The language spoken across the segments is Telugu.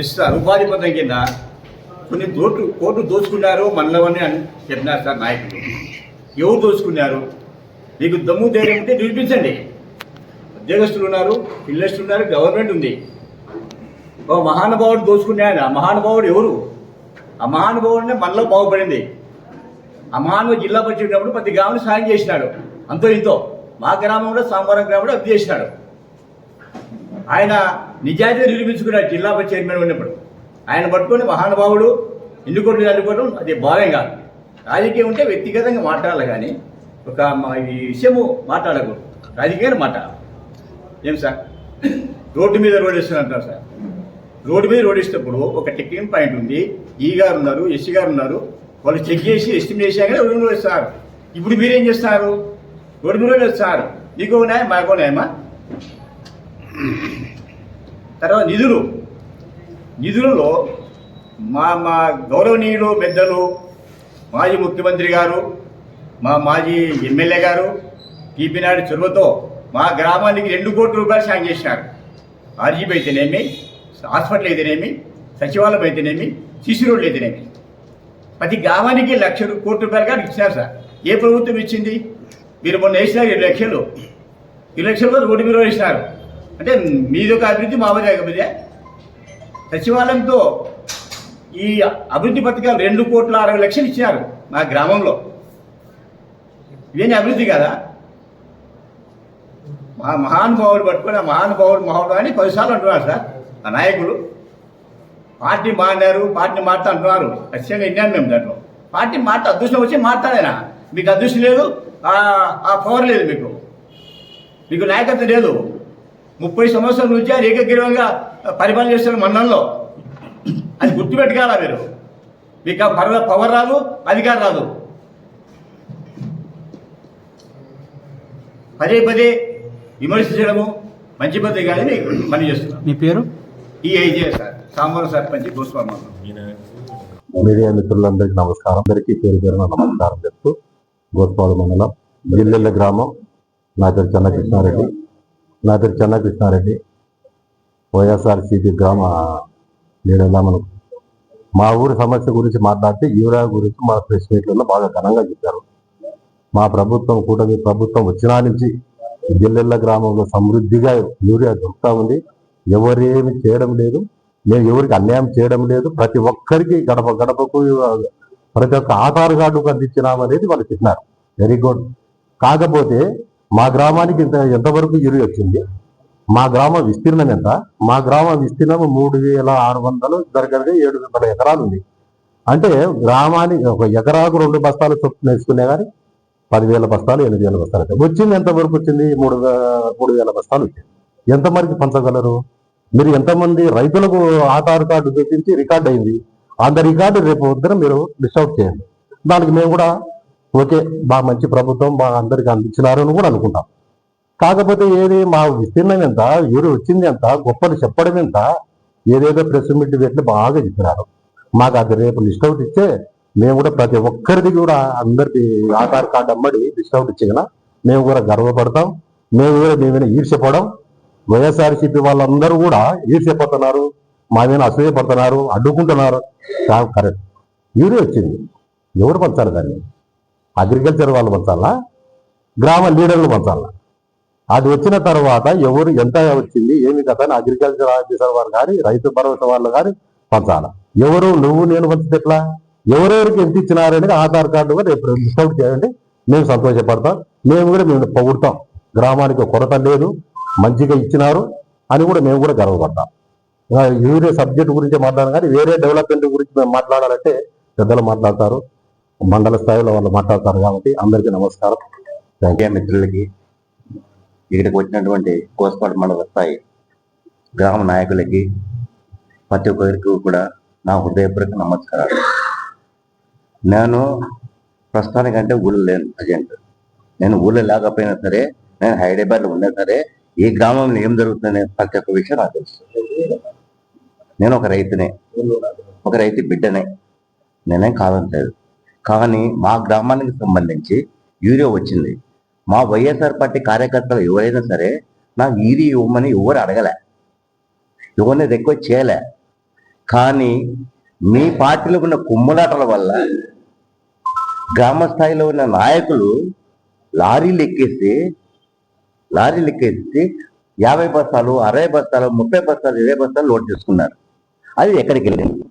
ఇస్తారు ఉపాధి పథకం కింద కొన్ని దోట్లు కోట్లు దోచుకున్నారు మనలవని అని చెప్పినారు సార్ నాయకులు. ఎవరు దోచుకున్నారు? మీకు దమ్ము ధైర్యం ఉంటే నిరూపించండి. ఉద్యోగస్తులు ఉన్నారు పిల్లస్తులు ఉన్నారు గవర్నమెంట్ ఉంది. ఓ మహానుభావుడు దోచుకున్నాడు? ఆ మహానుభావుడు ఎవరు? ఆ మహానుభావుడినే మనలో బాగుపడింది. ఆ మహానుభావు జిల్లా పరిచయం ఉన్నప్పుడు ప్రతి గ్రామంలో సాయం చేసినాడు. అంతో ఇంతో మా గ్రామంలో సాంబారం గ్రామంలో అభివృద్ధి చేసినాడు. ఆయన నిజాయితీ నిరూపించుకున్నాడు జిల్లా చైర్మన్ ఉన్నప్పుడు ఆయన పట్టుకొని మహానుభావుడు ఎన్నుకోవడం అనుకోవడం అది భావ్యం కాదు. రాజకీయం ఉంటే వ్యక్తిగతంగా మాట్లాడాలి కానీ ఒక మా- ఈ విషయము మాట్లాడకూడదు. రాజకీయాన్ని మాట్లాడాలి. ఏం సార్? రోడ్డు మీద రోడ్ ఇస్తున్నారు సార్. రోడ్డు మీద రోడ్ వేసేటప్పుడు ఒక టెక్నికల్ పాయింట్ ఉంది. ఈ గారు ఉన్నారు ఎస్సీ గారు ఉన్నారు. వాళ్ళు చెక్ చేసి ఎస్టిమేట్ చేశాక రోడ్డు మీద వేస్తారు ఇప్పుడు మీరేం చేస్తారు రోడ్డు మీద రోడ్ వేస్తారు మీకు న్యాయం మాకు న్యాయమా? తర్వాత నిధులు. నిధులలో మా మా గౌరవనీయులు పెద్దలు మాజీ ముఖ్యమంత్రి గారు మా మాజీ ఎమ్మెల్యే గారు పీపీనాడు చొరవతో మా గ్రామానికి రెండు కోట్ల రూపాయలు శాంక్ చేసినారు. ఆర్జీబీ అయితేనేమి హాస్పిటల్ అయితేనేమి సచివాలయం అయితేనేమి సిసి రోడ్లు అయితేనేమి. ప్రతి గ్రామానికి లక్ష కోట్ల రూపాయలు కానీ ఇచ్చినారు సార్. ఏ ప్రభుత్వం ఇచ్చింది? మీరు మొన్న వేసినారు ఇరవై లక్షలు. ఇరవై లక్షలు రోడ్డు మీద వేసినారు. అంటే మీది ఒక అభివృద్ధి మామూలుగా అభివృద్ధి. సచివాలయంతో ఈ అభివృద్ధి పథకాలు రెండు కోట్ల అరవై లక్షలు ఇచ్చినారు మా గ్రామంలో. ఇవన్నీ అభివృద్ధి కదా? మా మహానుభావుడు పట్టుకొని ఆ మహానుభావుడు మహానుభావుడు అని పదిసార్లు అంటున్నారు సార్ ఆ నాయకులు. పార్టీ మారినారు పార్టీ మారుతా అంటున్నారు. ఖచ్చితంగా విన్నాను మేము దాంట్లో. పార్టీ మాట అదృష్టం వచ్చి మాట్లాడేనా మీకు అదృష్టం లేదు ఆ పవర్ లేదు మీకు. మీకు నాయకత్వం లేదు. ముప్పై సంవత్సరాల నుంచి ఆయన ఏకగ్రీవంగా పరిపాలన చేస్తున్న మండలంలో. అది గుర్తుపెట్టుకోవాలా మీరు? మీకు ఆ పవర్ పవర్ రాదు అధికారం రాదు. పదే పదే విమర్శించడము మంచి పద్ధతి కానీ మీకు పని చేస్తున్నాం. మీ పేరు? ఈ ఐజే సార్ సాంబారు సర్పంచ్ గోస్వామి. మీడియా మిత్రులందరికీ నమస్కారం. అందరికీ పేరు పేరున నమస్కారం చెప్తూ గోస్పాడు మండలం జిల్లెల్ల గ్రామం. నా పేరు చెన్న కృష్ణారెడ్డి నా పేరు చెన్నకృష్ణారెడ్డి. వైఎస్ఆర్సీపీ గ్రామ నేను వెళ్దామను మా ఊరి సమస్య గురించి మాట్లాడితే యూరియా గురించి మా ప్రెస్ మీట్లలో బాగా ఘనంగా చెప్పారు. మా ప్రభుత్వం కూటమి ప్రభుత్వం వచ్చినా నుంచి జిల్లెల్ల గ్రామంలో సమృద్ధిగా యూరియా దొరుకుతూ ఉంది. ఎవరేమి చేయడం లేదు. మేము ఎవరికి అన్యాయం చేయడం లేదు. ప్రతి ఒక్కరికి గడప గడపకు ప్రతి ఒక్క ఆధార్ కార్డుకు అందించినామనేది వాళ్ళు చెప్పినారు. వెరీ గుడ్ కాకపోతే మా గ్రామానికి ఇంత ఎంతవరకు ఇరు వచ్చింది? మా గ్రామ విస్తీర్ణం ఎంత? మా గ్రామ విస్తీర్ణం మూడు వేల ఆరు వందలు దగ్గరగా ఏడు వందల ఎకరాలు ఉంది. అంటే గ్రామానికి ఒక ఎకరాకు రెండు బస్తాలు చొప్పున వేసుకునే కానీ పదివేల బస్తాలు ఎనిమిది వేల బస్తాలు అయితే. వచ్చింది ఎంతవరకు వచ్చింది? మూడు మూడు వేల బస్తాలు వచ్చింది. ఎంతమందికి పంచగలరు? మీరు ఎంతమంది రైతులకు ఆధార్ కార్డు చూపించి రికార్డ్ అయింది? అంత రికార్డు రేపు వద్ద మీరు మిస్అవుట్ చేయండి. దానికి మేము కూడా ఓకే బాగా మంచి ప్రభుత్వం బాగా అందరికి అందించినారు అని కూడా అనుకుంటాం. కాకపోతే ఏది మా విస్తీర్ణం ఎంత ఎవరు వచ్చింది ఎంత గొప్పలు చెప్పడం ఎంత ఏదేదో ప్రెస్ మీట్ పెట్టి బాగా చెప్పినారు. మాకు అది రేపు లిస్ట్ అవుట్ ఇస్తే మేము కూడా ప్రతి ఒక్కరిది కూడా అందరికి ఆధార్ కార్డు అమ్మడి లిస్ట్ అవుట్ ఇచ్చిన మేము కూడా గర్వపడతాం. మేము కూడా మేమైనా ఈర్ష్యపడం. వైఎస్ఆర్సీపీ వాళ్ళందరూ కూడా ఈర్ష్యపడుతున్నారు మా మీద అసూయపడుతున్నారు అడ్డుకుంటున్నారు. కరెక్ట్. యూరియా వచ్చింది. ఎవరు పంచాలి దాన్ని? అగ్రికల్చర్ వాళ్ళు పంచాలా గ్రామ లీడర్లు పంచాలా అది వచ్చిన తర్వాత ఎవరు ఎంత వచ్చింది ఏమి కదా అని అగ్రికల్చర్ ఆఫీసర్ వారు కానీ రైతు భరోసా వాళ్ళు కానీ పంచాల ఎవరు నువ్వు నేను పంచితే ఎట్లా? ఎవరెవరికి ఎంత ఇచ్చినారనేది ఆధార్ కార్డు కూడా రేపు లిస్ట్ అవుట్ చేయండి. మేము సంతోషపడతాం. మేము కూడా మేము పొగుడతాం. గ్రామానికి కొరత లేదు. మంచిగా ఇచ్చినారు అని కూడా మేము కూడా గర్వపడతాం. ఇంకా యూరియా సబ్జెక్ట్ గురించి మాట్లాడాలి కానీ వేరే డెవలప్మెంట్ గురించి మేము మాట్లాడాలంటే పెద్దలు మాట్లాడతారు. మండల స్థాయిలో వాళ్ళు మాట్లాడతారు కాబట్టి అందరికీ నమస్కారం. థ్యాంక్ మిత్రులకి ఇక్కడికి వచ్చినటువంటి కోసపాటి మండల స్థాయి గ్రామ నాయకులకి ప్రతి ఒక్కరికి కూడా నా హృదయపూర్వక నమస్కారాలు. నేను ప్రస్తుతానికంటే ఊళ్ళో లేను అజెంట్ నేను ఊళ్ళో లేకపోయినా సరే నేను హైదరాబాద్లో ఉన్నా సరే ఈ గ్రామంలో ఏం జరుగుతుందనే ప్రతి ఒక్క విషయం నాకు తెలుసు. నేను ఒక రైతునే ఒక రైతు బిడ్డనే. నేనేం కాదంటలేదు కానీ మా గ్రామానికి సంబంధించి యూరియా వచ్చింది. మా వైఎస్ఆర్ పార్టీ కార్యకర్తలు ఎవరైనా సరే నాకు ఈరి ఇవ్వమని ఎవరు అడగలే. ఎవరిని రిక్వెస్ట్ చేయలే. కానీ మీ పార్టీలో ఉన్న కుమ్మలాటల వల్ల గ్రామ స్థాయిలో ఉన్న నాయకులు లారీలు ఎక్కేసి లారీలు ఎక్కేసి యాభై బస్తాలు అరవై బస్తాలు ముప్పై బస్తాలు ఇరవై బస్తాలు లోడ్ చేసుకున్నారు. అది ఎక్కడికి వెళ్ళింది?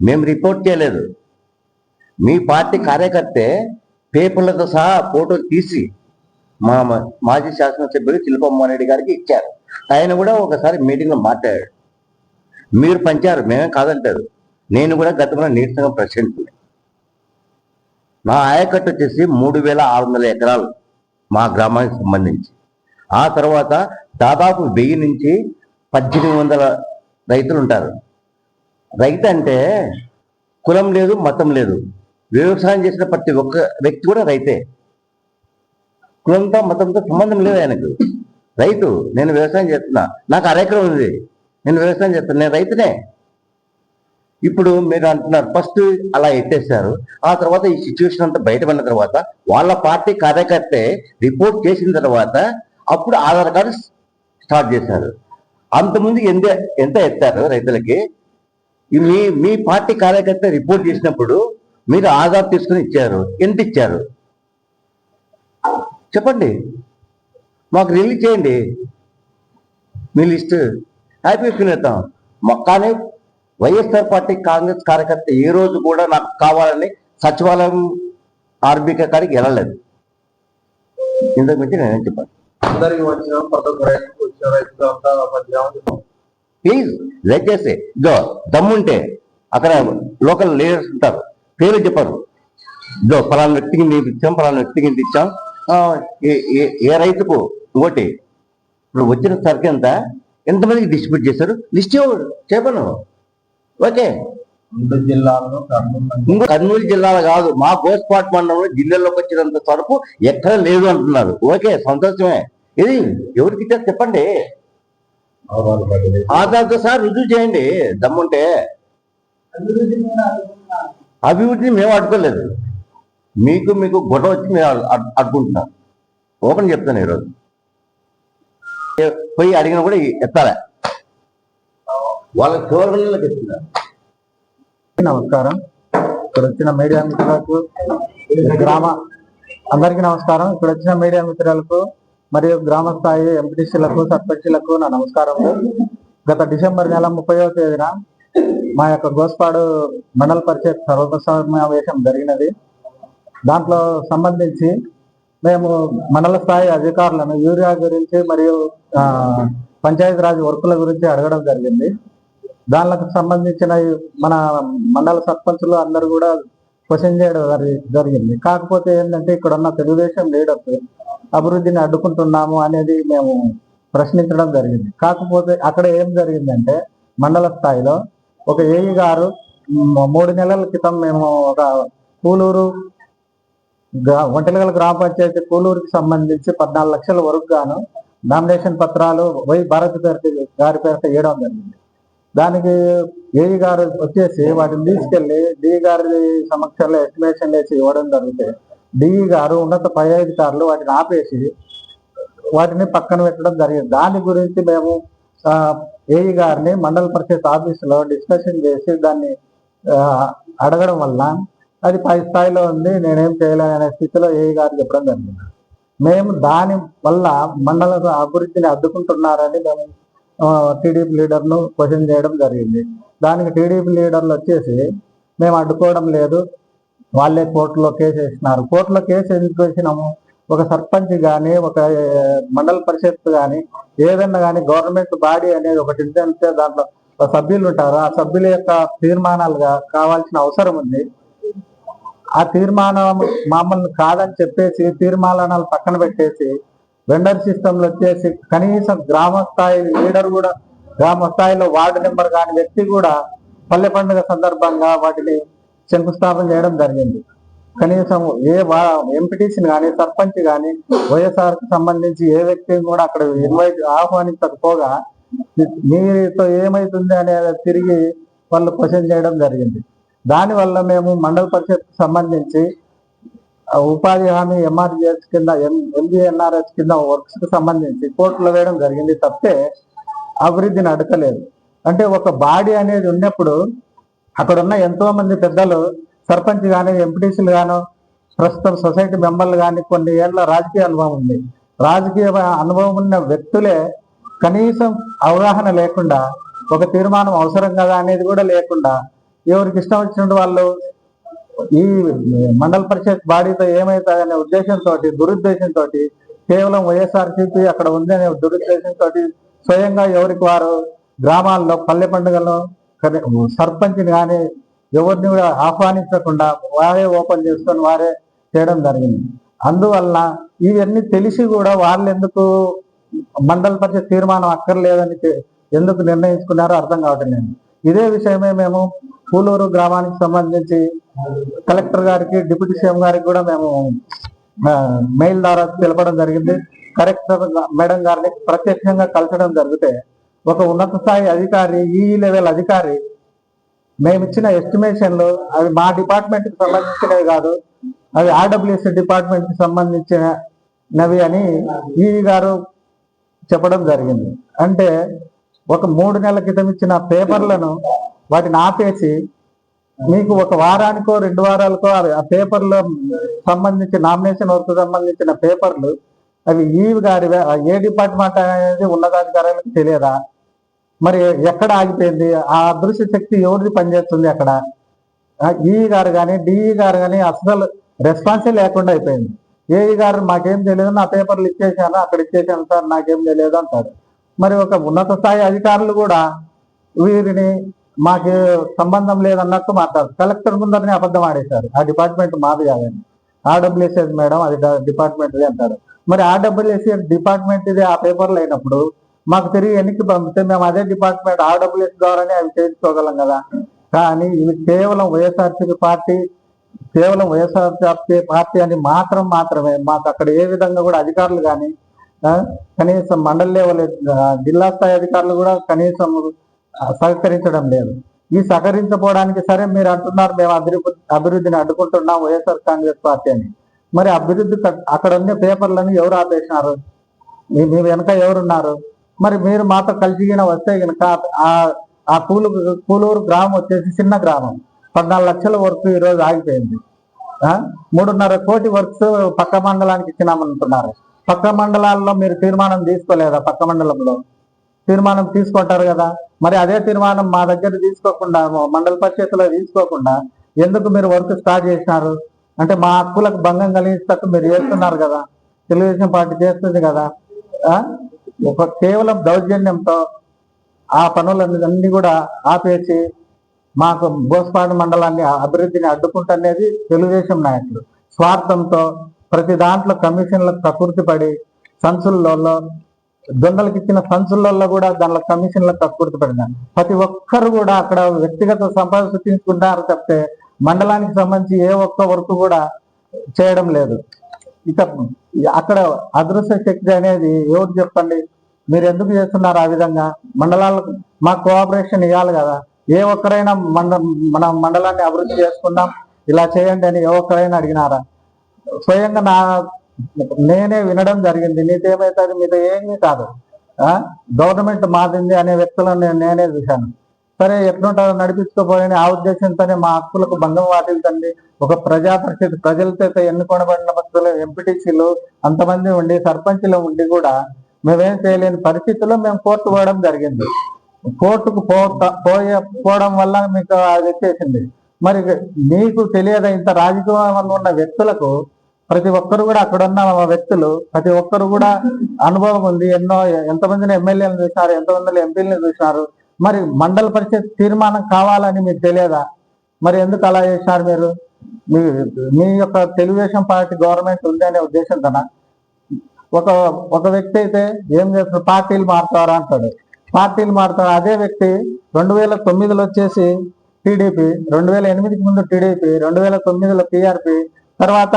మేము రిపోర్ట్ చేయలేదు. మీ పార్టీ కార్యకర్తే పేపర్లతో సహా ఫోటో తీసి మా మాజీ శాసనసభ్యుడు శిల్పమ్మ రెడ్డి గారికి ఇచ్చారు. ఆయన కూడా ఒకసారి మీటింగ్లో మాట్లాడాడు. మీరు పంచారు మేమే కాదంటారు. నేను కూడా గతంలో నీరసంగా ప్రశ్నించుకునే మా నా ఆయకట్టు వచ్చేసి మూడు వేల ఆరు వందల ఎకరాలు మా గ్రామానికి సంబంధించి. ఆ తర్వాత దాదాపు వెయ్యి నుంచి పద్దెనిమిది వందల రైతులు ఉంటారు. రైతు అంటే కులం లేదు మతం లేదు. వ్యవసాయం చేసిన ప్రతి ఒక్క వ్యక్తి కూడా రైతే. కులంతో మతంతో సంబంధం లేదు ఆయనకు. రైతు నేను వ్యవసాయం చేస్తున్నా. నాకు అరెకరం ఉంది. నేను వ్యవసాయం చేస్తాను నేను రైతునే. ఇప్పుడు మీరు అంటున్నారు ఫస్ట్ అలా ఎత్తేసారు ఆ తర్వాత ఈ సిచ్యువేషన్ అంతా బయటపడిన తర్వాత వాళ్ళ పార్టీ కార్యకర్తే రిపోర్ట్ చేసిన తర్వాత అప్పుడు ఆధార్ కార్డు స్టార్ట్ చేశారు. అంతకుముందు ఎంత ఎంత ఎత్తారు రైతులకి? మీ మీ పార్టీ కార్యకర్త రిపోర్ట్ చేసినప్పుడు మీరు ఆధార్ తీసుకుని ఇచ్చారు ఎంత ఇచ్చారు? చెప్పండి. మాకు రిలీజ్ చేయండి. మీ లిస్ట్ హ్యాపీ మా- కానీ వైఎస్ఆర్ పార్టీ కాంగ్రెస్ కార్యకర్త ఏ రోజు కూడా నాకు కావాలని సచివాలయం ఆర్బిక కాడికి వెళ్ళలేదు. ఇంతకు మించి నేనేం చెప్పాను. ప్లీజ్ దయచేసి ఇదో దమ్ముంటే అక్కడ లోకల్ లీడర్స్ ఉంటారు. పేరు చెప్పరు ఇదో ఫలానా వ్యక్తికి ఇంత ఇచ్చాం ఫలానా వ్యక్తికి ఇంత ఇచ్చాం. ఏ- రైతుకు ఇంకోటి ఇప్పుడు వచ్చిన సరికి ఎంత ఎంతమందికి డిస్ట్రిబ్యూట్ చేశారు? లిస్ట్ ఇవ్వడు చెప్పను. ఓకే. రెండు జిల్లాలను కర్నూలు ఇంకో కర్నూలు జిల్లాలో కాదు మా గోస్పాట్ మండలంలో జిల్లాలోకి వచ్చినంత సరుకు ఎక్కడ లేదు అంటున్నారు. ఓకే సంతోషమే. ఇది ఎవరికి ఇచ్చారు చెప్పండి. ఆధార్తో సార్ రుజువు చేయండి దమ్ముంటే. అభివృద్ధిని మేము అడ్డుకోలేదు మీకు మీకు గొడవ వచ్చి మేము అడ్- అడ్డుకుంటున్నాం ఓపెన్ చెప్తాను ఈరోజు. పోయి అడిగినా కూడా ఎత్తాలే. వాళ్ళ చివరిలోకి ఎత్తున్నారు. నమస్కారం. ఇక్కడ వచ్చిన మీడియా మిత్రులకు గ్రామ అందరికీ నమస్కారం. ఇక్కడ వచ్చిన మీడియా మిత్రులకు మరియు గ్రామ స్థాయి ఎంపీటీసీలకు సర్పంచ్లకు నా నమస్కారం గత డిసెంబర్ నెల ముప్పైవ తేదీన మా యొక్క గోస్పాడు మండల పరిషత్ సర్వసమావేశం జరిగినది. దాంట్లో సంబంధించి మేము మండల స్థాయి అధికారులను యూరియా గురించి మరియు పంచాయతీరాజ్ వర్కుల గురించి అడగడం జరిగింది. దానికి సంబంధించిన మన మండల సర్పంచులు అందరూ కూడా క్వశ్చన్ చేయడం జరిగింది. కాకపోతే ఏంటంటే ఇక్కడ ఉన్న తెలుగుదేశం లీడర్స్ అభివృద్ధిని అడ్డుకుంటున్నాము అనేది మేము ప్రశ్నించడం జరిగింది. కాకపోతే అక్కడ ఏం జరిగిందంటే మండల స్థాయిలో ఒక ఏఈ గారు మూడు నెలల క్రితం మేము ఒక కూలూరు గ్రా- ఒంటెలగల గ్రామ పంచాయతీ కూలూరుకి సంబంధించి పద్నాలుగు లక్షల వరకు గాను నామినేషన్ పత్రాలు వై భారతి పేరు గారి పేరుతో వేయడం జరిగింది. దానికి ఏఈ గారు వచ్చేసి వాటిని తీసుకెళ్ళి డిఈ గారి సమక్షంలో ఎస్టిమేషన్ వేసి ఇవ్వడం జరిగితే డిఈ గారు ఉన్నత పై అధికారులు వాటిని ఆపేసి వాటిని పక్కన పెట్టడం జరిగింది. దాని గురించి మేము ఏఈ గారిని మండల పరిషత్ ఆఫీసులో డిస్కషన్ చేసి దాన్ని అడగడం వల్ల అది పై స్థాయిలో ఉంది నేనేం చేయలేననే స్థితిలో ఏఈ గారు చెప్పడం జరిగింది. మేము దాని వల్ల మండల అభివృద్ధిని అడ్డుకుంటున్నారని మేము టీడీపీ లీడర్ను క్వశ్చన్ చేయడం జరిగింది. దానికి టీడీపీ లీడర్లు వచ్చేసి మేము అడ్డుకోవడం లేదు వాళ్ళే కోర్టులో కేసు వేసినారు కోర్టులో కేసు ఎందుకు వేసినాము? ఒక సర్పంచ్ కానీ ఒక మండల పరిషత్ కానీ ఏదన్నా కానీ గవర్నమెంట్ బాడీ అనేది ఒకటి ఉంటే దాంట్లో ఒక సభ్యులు ఉంటారు. ఆ సభ్యుల యొక్క తీర్మానాలుగా కావాల్సిన అవసరం ఉంది. ఆ తీర్మానం మామూలు కాదని చెప్పేసి తీర్మానాలు పక్కన పెట్టేసి వెండర్ సిస్టంలో వచ్చేసి కనీసం గ్రామ స్థాయి లీడర్ కూడా గ్రామ స్థాయిలో వార్డు నెంబర్ కాని వ్యక్తి కూడా పల్లె పండుగ సందర్భంగా వాటిని శంకుస్థాపన చేయడం జరిగింది. కనీసం ఏ ఎంపీటీసీని కానీ సర్పంచ్ కానీ వైఎస్ఆర్కి సంబంధించి ఏ వ్యక్తిని కూడా అక్కడ ఇన్వైట్ ఆహ్వానించకపోగా మీతో ఏమైతుంది అనేది తిరిగి వాళ్ళు క్వశ్చన్ చేయడం జరిగింది. దానివల్ల మేము మండల పరిషత్ సంబంధించి ఉపాధి హామీ ఎంఆర్జిఎస్ కింద ఎంబీఎన్ఆర్ఎస్ కింద వర్క్స్కి సంబంధించి కోర్టులో వేయడం జరిగింది తప్పే అభివృద్ధిని అడగలేదు అంటే ఒక బాడీ అనేది ఉన్నప్పుడు అక్కడ ఉన్న ఎంతో మంది పెద్దలు సర్పంచ్ కానీ ఎంపీటీసీలు గాను ప్రస్తుతం సొసైటీ మెంబర్లు కానీ కొన్ని ఏళ్ళ రాజకీయ అనుభవం ఉంది. రాజకీయ అనుభవం ఉన్న వ్యక్తులే కనీసం అవగాహన లేకుండా ఒక తీర్మానం అవసరం కదా అనేది కూడా లేకుండా ఎవరికి ఇష్టం వచ్చినట్టు వాళ్ళు ఈ మండల పరిషత్ బాడీతో ఏమవుతాయనే ఉద్దేశంతో దురుద్దేశంతో కేవలం వైఎస్ఆర్సీపీ అక్కడ ఉంది అనే దురుద్దేశంతో స్వయంగా ఎవరికి వారు గ్రామాల్లో పల్లె పండుగల్లో సర్పంచ్ని కానీ ఎవరిని కూడా ఆహ్వానించకుండా వారే ఓపెన్ చేసుకొని వారే చేయడం జరిగింది. అందువల్ల ఇవన్నీ తెలిసి కూడా వాళ్ళు ఎందుకు మండల పరిషత్ తీర్మానం అక్కర్లేదని ఎందుకు నిర్ణయించుకున్నారో అర్థం కావట్లేదు ఇదే విషయమే మేము పూలూరు గ్రామానికి సంబంధించి కలెక్టర్ గారికి డిప్యూటీ సీఎం గారికి కూడా మేము మెయిల్ ద్వారా తెలపడం జరిగింది. కలెక్టర్ మేడం గారిని ప్రత్యక్షంగా కలచడం జరిగితే ఒక ఉన్నత స్థాయి అధికారి ఈ లెవెల్ అధికారి మేము ఇచ్చిన ఎస్టిమేషన్లు అవి మా డిపార్ట్మెంట్కి సంబంధించినవి కాదు అవి ఆర్డబ్ల్యూఎస్ డిపార్ట్మెంట్కి సంబంధించినవి అని ఈ గారు చెప్పడం జరిగింది. అంటే ఒక మూడు నెలల క్రితం ఇచ్చిన పేపర్లను వాటిని ఆపేసి మీకు ఒక వారానికో రెండు వారాలకో అవి ఆ పేపర్లో సంబంధించి నామినేషన్ వర్క్ సంబంధించిన పేపర్లు అవి ఈ గారి ఏ డిపార్ట్మెంట్ అనేది ఉన్నతాధికారులకు తెలియదా? మరి ఎక్కడ ఆగిపోయింది? ఆ అదృశ్య శక్తి ఎవరిది పనిచేస్తుంది అక్కడ? ఈఈ ఈ గారు కానీ డిఈ గారు కానీ అసలు రెస్పాన్సే లేకుండా అయిపోయింది. ఏఈ గారు మాకేం తెలియదు నా పేపర్లు ఇచ్చేసాను అక్కడ ఇచ్చేసాను సార్ నాకేం తెలియదు అంటారు. మరి ఒక ఉన్నత స్థాయి అధికారులు కూడా వీరిని మాకు సంబంధం లేదన్నట్టు మాట్లాడారు. కలెక్టర్ ముందరనే అబద్ధం ఆడేశారు. ఆ డిపార్ట్మెంట్ మాది కాదని ఆర్డబ్ల్యూఎస్ఎస్ మేడం అది డిపార్ట్మెంట్ అంటారు. మరి ఆర్డబ్ల్యూఎస్ఎస్ డిపార్ట్మెంట్ ఇది ఆ పేపర్లు అయినప్పుడు మాకు తిరిగి ఎన్నిక పంపితే మేము అదే డిపార్ట్మెంట్ ఆర్డబ్ల్యూఎస్ ద్వారానే అవి చేయించుకోగలం కదా. కానీ ఇవి కేవలం వైఎస్ఆర్సీపీ పార్టీ కేవలం వైఎస్ఆర్సీపీ పార్టీ అని మాత్రం మాత్రమే. మాకు అక్కడ ఏ విధంగా కూడా అధికారులు కానీ కనీసం మండలి లెవెల్ జిల్లా స్థాయి అధికారులు కూడా కనీసం సహకరించడం లేదు. ఈ సహకరించకపోవడానికి సరే మీరు అంటున్నారు మేము అభివృద్ధి అభివృద్ధిని అడ్డుకుంటున్నాం వైఎస్ఆర్ కాంగ్రెస్ పార్టీ అని. మరి అభివృద్ధి అక్కడ ఉన్న పేపర్లను ఎవరు ఆపేసినారు? మీ మీ వెనక ఎవరున్నారు? మరి మీరు మాతో కలిసి గిన వస్తే కనుక ఆ ఆ కూలు కూలూరు గ్రామం వచ్చేసి చిన్న గ్రామం. పద్నాలుగు లక్షల వర్క్ ఈరోజు ఆగిపోయింది. మూడున్నర కోటి వర్క్స్ పక్క మండలానికి ఇచ్చినామంటున్నారు పక్క మండలాల్లో మీరు తీర్మానం తీసుకోలేదా? పక్క మండలంలో తీర్మానం తీసుకుంటారు కదా. మరి అదే తీర్మానం మా దగ్గర తీసుకోకుండా మండల పరిషత్లో తీసుకోకుండా ఎందుకు మీరు వర్క్ స్టార్ట్ చేసినారు? అంటే మా హక్కులకు భంగం కలిగించటట్టు మీరు చేస్తున్నారు కదా. తెలుగుదేశం పార్టీ చేస్తుంది కదా. ఒక కేవలం దౌర్జన్యంతో ఆ పనులన్నీ కూడా ఆపేసి మాకు బోస్పాడు మండలాన్ని అభివృద్ధిని అడ్డుకుంటనేది తెలుగుదేశం నాయకులు. స్వార్థంతో ప్రతి దాంట్లో కమిషన్లకు ప్రకృతి పడి సంచుల్లో దొంగలకు ఇచ్చిన కూడా దానిలో కమిషన్లకు ప్రకృతి పడినాను ప్రతి ఒక్కరు కూడా అక్కడ వ్యక్తిగత సంపద సృష్టించుకుంటారు తప్పితే మండలానికి సంబంధించి ఏ ఒక్క వర్క్ కూడా చేయడం లేదు. ఇక అక్కడ అదృశ్య శక్తి అనేది ఎవరు చెప్పండి? మీరు ఎందుకు చేస్తున్నారు ఆ విధంగా? మండలాలకు మా కోఆపరేషన్ ఇవ్వాలి కదా. ఏ ఒక్కరైనా మండ మన మండలాన్ని అభివృద్ధి చేసుకుందాం ఇలా చేయండి అని ఏ ఒక్కరైనా అడిగినారా? స్వయంగా నా నేనే వినడం జరిగింది. నీకేమైతుంది? మీతో ఏమీ కాదు. గవర్నమెంట్ మాదింది అనే వ్యక్తులను నేను నేనే చూశాను. సరే ఎట్లుంటారో నడిపించుకోపోయని ఆ ఉద్దేశంతోనే మా హక్కులకు భంగం వాటిల్తండి ఒక ప్రజా పరిషత్ ప్రజలతో ఎన్నుకొనబడిన భక్తులు ఎంపీటీసీలు అంతమంది ఉండి సర్పంచ్లు ఉండి కూడా మేమేం చేయలేని పరిస్థితుల్లో మేము కోర్టు పోవడం జరిగింది. కోర్టుకు పోయే పోవడం వల్ల మీకు అది వచ్చేసింది. మరి మీకు తెలియదు ఇంత రాజకీయంలో ఉన్న వ్యక్తులకు? ప్రతి ఒక్కరు కూడా అక్కడ ఉన్న వ్యక్తులు ప్రతి ఒక్కరు కూడా అనుభవం ఉంది. ఎన్నో ఎంతమందిని ఎమ్మెల్యేలను చూసినారు ఎంతమంది ఎంపీలను చూసినారు. మరి మండల పరిషత్ తీర్మానం కావాలని మీకు తెలియదా? మరి ఎందుకు అలా చేశారు మీరు? మీ మీ యొక్క తెలుగుదేశం పార్టీ గవర్నమెంట్ ఉంది అనే ఉద్దేశంతోనా? ఒక ఒక వ్యక్తి అయితే ఏం చేస్తారు? పార్టీలు మారుతారా అంటాడు. పార్టీలు మారుతారు. అదే వ్యక్తి రెండు వేల తొమ్మిదిలో వచ్చేసి టీడీపీ రెండు వేల ఎనిమిదికి ముందు టీడీపీ రెండు వేల తొమ్మిదిలో టీఆర్పీ తర్వాత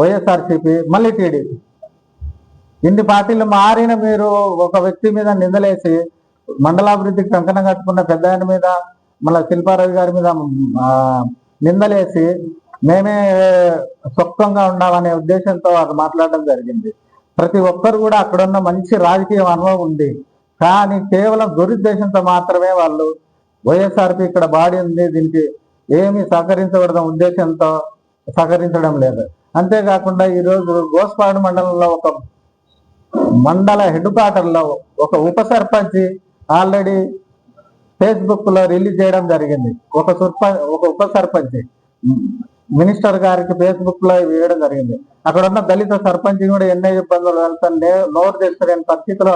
వైఎస్ఆర్సీపీ మళ్ళీ టీడీపీ. ఇన్ని పార్టీలు మారిన మీరు ఒక వ్యక్తి మీద నిందలేసి మండలాభివృద్ధికి కంకణం కట్టుకున్న పెద్ద ఆయన మీద మళ్ళీ శిల్పారావు గారి మీద నిందలేసి మేమే సొక్కంగా ఉన్నామనే ఉద్దేశంతో అది మాట్లాడడం జరిగింది. ప్రతి ఒక్కరు కూడా అక్కడున్న మంచి రాజకీయ అనుభవం ఉంది. కానీ కేవలం దురుద్దేశంతో మాత్రమే వాళ్ళు వైఎస్ఆర్పి ఇక్కడ బాడీ ఉంది దీనికి ఏమి సహకరించకూడదు ఉద్దేశంతో సహకరించడం లేదు. అంతేకాకుండా ఈరోజు గోస్పాడు మండలంలో ఒక మండల హెడ్ క్వార్టర్లో ఒక ఉప సర్పంచ్ ఆల్రెడీ ఫేస్బుక్లో రిలీజ్ చేయడం జరిగింది. ఒక సర్పంచ్ ఒక ఉప సర్పంచ్. మినిస్టర్ గారికి ఫేస్బుక్లో వేయడం జరిగింది. అక్కడ ఉన్న దళిత సర్పంచ్ కూడా ఎన్నో ఇబ్బందులు వెళ్తాను నోరు తెచ్చలేని పరిస్థితిలో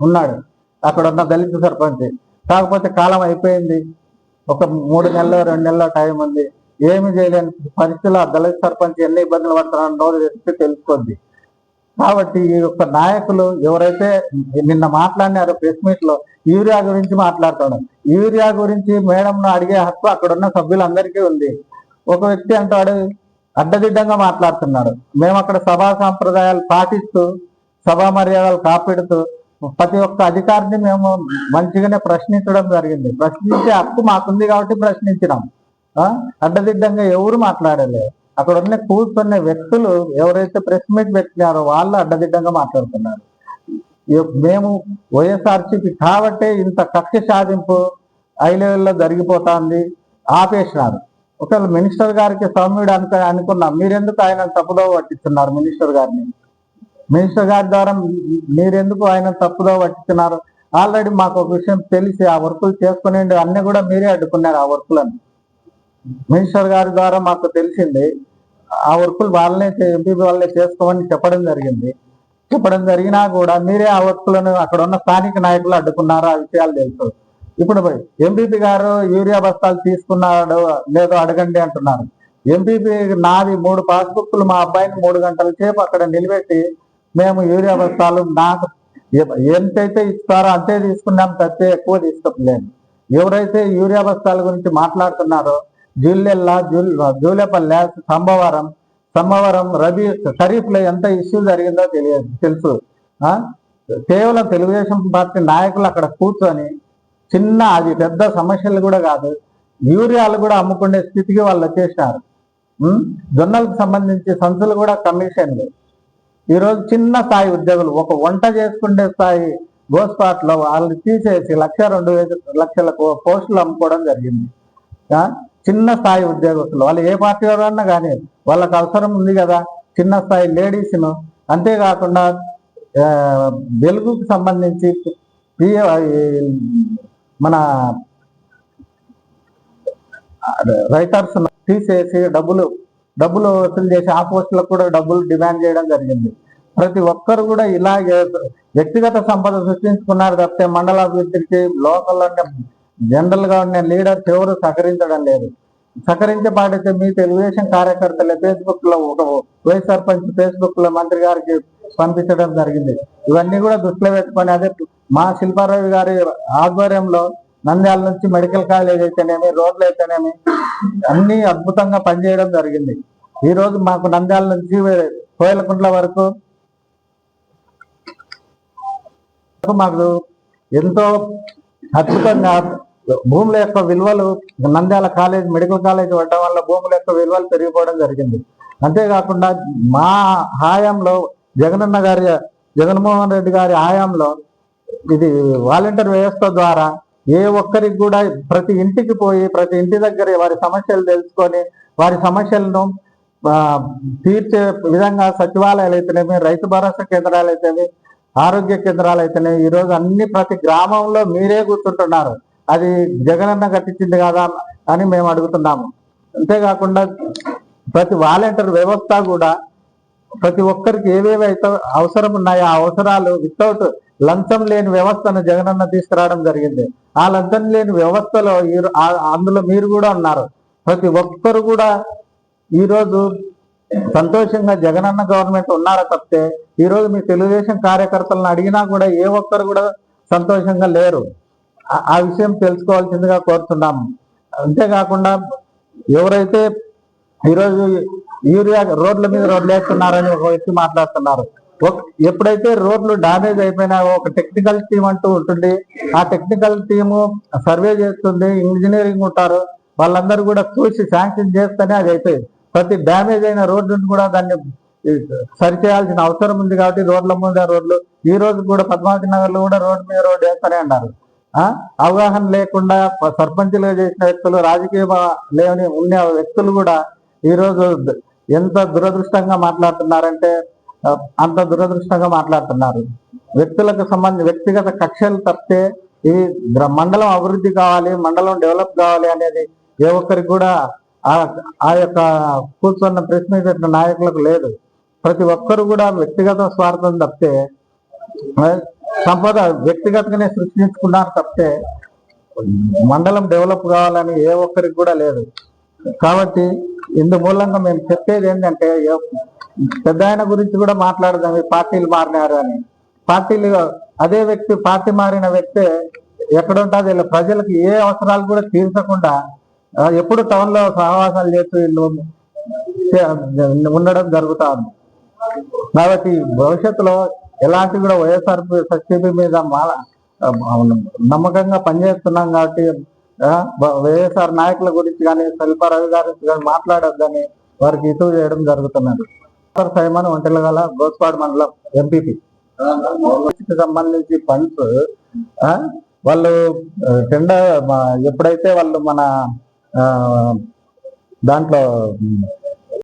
ఉన్నాడు అక్కడ ఉన్న దళిత సర్పంచ్. కాకపోతే కాలం అయిపోయింది. ఒక మూడు నెలలు రెండు నెలల టైం ఉంది. ఏమి చేయలేని పరిస్థితిలో ఆ దళిత సర్పంచ్ ఎన్ని ఇబ్బందులు పడుతున్నాడు నోరు తెచ్చితే తెలుసుకోద్ది కాబట్టి ఈ యొక్క నాయకులు ఎవరైతే నిన్న మాట్లాడినారో ప్రెస్ మీట్లో యూరియా గురించి మాట్లాడుతున్నాం యూరియా గురించి మేడం అడిగే హక్కు అక్కడ ఉన్న సభ్యులందరికీ ఉంది. ఒక వ్యక్తి అంటాడు అడ్డదిడ్డంగా మాట్లాడుతున్నాడు మేము అక్కడ సభా సాంప్రదాయాలు పాటిస్తూ సభా మర్యాదలు కాపాడుతూ ప్రతి ఒక్క అధికారిని మేము మంచిగానే ప్రశ్నించడం జరిగింది. ప్రశ్నించే హక్కు మాకుంది కాబట్టి ప్రశ్నించినాం. ఆ? అడ్డదిడ్డంగా ఎవరు మాట్లాడలేదు. అక్కడ ఉన్న కూర్చున్న వ్యక్తులు ఎవరైతే ప్రెస్ మీట్ పెట్టినారో వాళ్ళు అడ్డదిడ్డంగా మాట్లాడుతున్నారు. మేము వైఎస్ఆర్సీపీ కాబట్టే ఇంత కక్ష సాధింపు హై లెవెల్లో జరిగిపోతుంది ఆపేసినారు. ఒకవేళ మినిస్టర్ గారికి సౌమ్యుడు అనుకు అనుకున్నాం మీరెందుకు ఆయన తప్పుదో పట్టిస్తున్నారు మినిస్టర్ గారిని? మినిస్టర్ గారి ద్వారా మీరెందుకు ఆయన తప్పుదో పట్టిస్తున్నారు ఆల్రెడీ మాకు ఒక విషయం తెలిసి ఆ వర్కులు చేసుకునే అన్నీ కూడా మీరే అడ్డుకున్నారు ఆ వర్కులను. మినిస్టర్ గారి ద్వారా మాకు తెలిసింది ఆ వర్కులు వాళ్ళనే ఎంపీపీ వాళ్ళనే చేసుకోమని చెప్పడం జరిగింది. చెప్పడం జరిగినా కూడా మీరే ఆ వర్కులను అక్కడ ఉన్న స్థానిక నాయకులు అడ్డుకున్నారు? ఆ విషయాలు తెలుసు. ఇప్పుడు ఎంపీపీ గారు యూరియా బస్తాలు తీసుకున్నాడు లేదో అడగండి అంటున్నారు. ఎంపీపీ నాది మూడు పాస్బుక్లు మా అబ్బాయిని మూడు గంటల సేపు అక్కడ నిలబెట్టి మేము యూరియా బస్తాలు నాకు ఎంతైతే ఇస్తారో అంతే తీసుకున్నాం తప్పితే ఎక్కువ తీసుకోలేము ఎవరైతే యూరియా బస్తాల గురించి మాట్లాడుతున్నారో జూలెల్లా జూల్ జూలపల్లె సంభవరం సంభవరం రబీ ఖరీఫ్లో ఎంత ఇష్యూ జరిగిందో తెలియదు తెలుసు. ఆ? కేవలం తెలుగుదేశం పార్టీ నాయకులు అక్కడ కూర్చొని చిన్న అది పెద్ద సమస్యలు కూడా కాదు యూరియాలు కూడా అమ్ముకునే స్థితికి వాళ్ళు వచ్చేసినారు. జొన్నలకు సంబంధించి సంచులు కూడా కమిషన్లు. ఈరోజు చిన్న స్థాయి ఉద్యోగులు ఒక వంట చేసుకునే స్థాయి గోస్పాట్లో వాళ్ళు తీసేసి లక్ష రెండు వేల లక్షల పోస్టులు అమ్ముకోవడం జరిగింది. ఆ? చిన్న స్థాయి ఉద్యోగస్తులు వాళ్ళు ఏ పార్టీ వారన్నా కానీ వాళ్ళకు అవసరం ఉంది కదా. చిన్న స్థాయి లేడీస్ను. అంతేకాకుండా వెలుగుకు సంబంధించి మన రైటర్స్ తీసేసి డబ్బులు డబ్బులు వసూలు చేసి ఆ పోస్టులకు కూడా డబ్బులు డిమాండ్ చేయడం జరిగింది. ప్రతి ఒక్కరు కూడా ఇలాగే వ్యక్తిగత సంపద సృష్టించుకున్నారు తప్పితే మండల అభివృద్ధికి లోకల్ జనరల్గా ఉండే లీడర్స్ ఎవరు సహకరించడం లేదు. సహకరించే పాటైతే మీ తెలుగుదేశం కార్యకర్తలు ఫేస్బుక్లో ఒక వైస్ సర్పంచ్ ఫేస్బుక్లో మంత్రి గారికి పంపించడం జరిగింది. ఇవన్నీ కూడా దృష్టిలో పెట్టుకొని అదే మా శిల్పారావు గారి ఆధ్వర్యంలో నంద్యాల నుంచి మెడికల్ కాలేజ్ అయితేనేమి రోడ్లు అయితేనేమి అన్ని అద్భుతంగా పనిచేయడం జరిగింది. ఈ రోజు మాకు నంద్యాల నుంచి కోయలకుంట్ల వరకు మాకు ఎంతో అద్భుతంగా భూముల యొక్క విలువలు నంద్యాల కాలేజ్ మెడికల్ కాలేజ్ ఉండడం వల్ల భూముల యొక్క విలువలు పెరిగిపోవడం జరిగింది. అంతేకాకుండా మా హాయంలో జగనన్న గారి జగన్మోహన్ రెడ్డి గారి హాయంలో ఇది వాలంటీర్ వ్యవస్థ ద్వారా ఏ ఒక్కరికి కూడా ప్రతి ఇంటికి పోయి ప్రతి ఇంటి దగ్గర వారి సమస్యలు తెలుసుకొని వారి సమస్యలను తీర్చే విధంగా సచివాలయాలు అయితేనేమి రైతు భరోసా కేంద్రాలు అయితేనేమి ఆరోగ్య కేంద్రాలు అయితేనేమి ఈరోజు అన్ని ప్రతి గ్రామంలో మీరే కూర్చుంటున్నారు. అది జగనన్న కట్టించింది కదా అని మేము అడుగుతున్నాము. అంతేకాకుండా ప్రతి వాలంటీర్ వ్యవస్థ కూడా ప్రతి ఒక్కరికి ఏవేవి అయితే అవసరం ఉన్నాయో ఆ అవసరాలు వితౌట్ లంచం లేని వ్యవస్థను జగనన్న తీసుకురావడం జరిగింది. ఆ లంచం లేని వ్యవస్థలో అందులో మీరు కూడా ఉన్నారు. ప్రతి ఒక్కరు కూడా ఈ రోజు సంతోషంగా జగనన్న గవర్నమెంట్ ఉన్నారా తప్పితే ఈ రోజు మీ తెలుగుదేశం కార్యకర్తలను అడిగినా కూడా ఏ ఒక్కరు కూడా సంతోషంగా లేరు. ఆ- విషయం తెలుసుకోవాల్సిందిగా కోరుతున్నాము అంతేకాకుండా ఎవరైతే ఈరోజు యూరియా రోడ్ల మీద రోడ్లు వేస్తున్నారని ఒక వ్యక్తి మాట్లాడుతున్నారు. ఎప్పుడైతే రోడ్లు డామేజ్ అయిపోయినా ఒక టెక్నికల్ టీం అంటూ ఉంటుంది. ఆ టెక్నికల్ టీము సర్వే చేస్తుంది ఇంజనీరింగ్ ఉంటారు. వాళ్ళందరూ కూడా చూసి శాంక్షన్ చేస్తేనే అది అయిపోయింది. ప్రతి డ్యామేజ్ అయిన రోడ్డును కూడా దాన్ని సరిచేయాల్సిన అవసరం ఉంది కాబట్టి రోడ్ల ముందే రోడ్లు ఈ రోజు కూడా పద్మావతి నగర్లో కూడా రోడ్డు మీద రోడ్డు వేస్తూనే అన్నారు. అవగాహన లేకుండా ప- సర్పంచులుగా చేసిన వ్యక్తులు రాజకీయ లేని ఉన్న వ్యక్తులు కూడా ఈ రోజు ఎంత దురదృష్టంగా మాట్లాడుతున్నారంటే అంత దురదృష్టంగా మాట్లాడుతున్నారు. వ్యక్తులకు సంబంధించి వ్యక్తిగత కక్షలు తప్పితే ఈ మండలం అభివృద్ధి కావాలి మండలం డెవలప్ కావాలి అనేది ఏ ఒక్కరికి కూడా ఆ ఆ యొక్క కూర్చున్న ప్రశ్న నాయకులకు లేదు. ప్రతి ఒక్కరు కూడా వ్యక్తిగత స్వార్థం తప్పితే సంపద వ్యక్తిగతంగానే సృష్టించుకున్నారు తప్పితే మండలం డెవలప్ కావాలని ఏ ఒక్కరికి కూడా లేదు. కాబట్టి ఇందు మూలంగా మేము చెప్పేది ఏంటంటే పెద్ద ఆయన గురించి కూడా మాట్లాడదాం ఈ పార్టీలు మారినారు అని. పార్టీలు అదే వ్యక్తి పార్టీ మారిన వ్యక్తి ఎక్కడ ఉంటుంది ఇలా ప్రజలకు ఏ అవసరాలు కూడా తీర్చకుండా ఎప్పుడు టౌన్లో సహవాసాలు చేస్తూ వీళ్ళు ఉండడం జరుగుతూ ఉంది. కాబట్టి భవిష్యత్తులో ఎలాంటి కూడా వైఎస్ఆర్ సబ్సిడీ మీద మా నమ్మకంగా పనిచేస్తున్నాం కాబట్టి ఆ, వైఎస్ఆర్ నాయకుల గురించి కానీ శిల్పారావు గారి గురించి కానీ మాట్లాడొద్దని వారికి ఇటు చేయడం జరుగుతున్నది. సైమన్ ఒంటెలగల గోస్పాడ్ మండలం ఎంపీపీ. సంబంధించి ఫండ్స్ ఆ, వాళ్ళు టెండర్ ఎప్పుడైతే వాళ్ళు మన ఆ, దాంట్లో